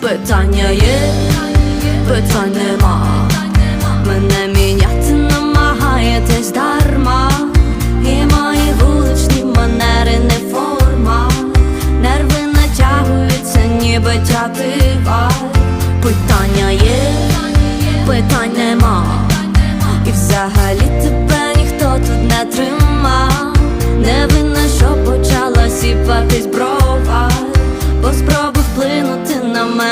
Питання є, питань нема. Мене міняти намагаєтесь дарма. І мої вуличні манери не форма. Нерви натягуються, ніби тятива.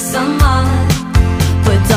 some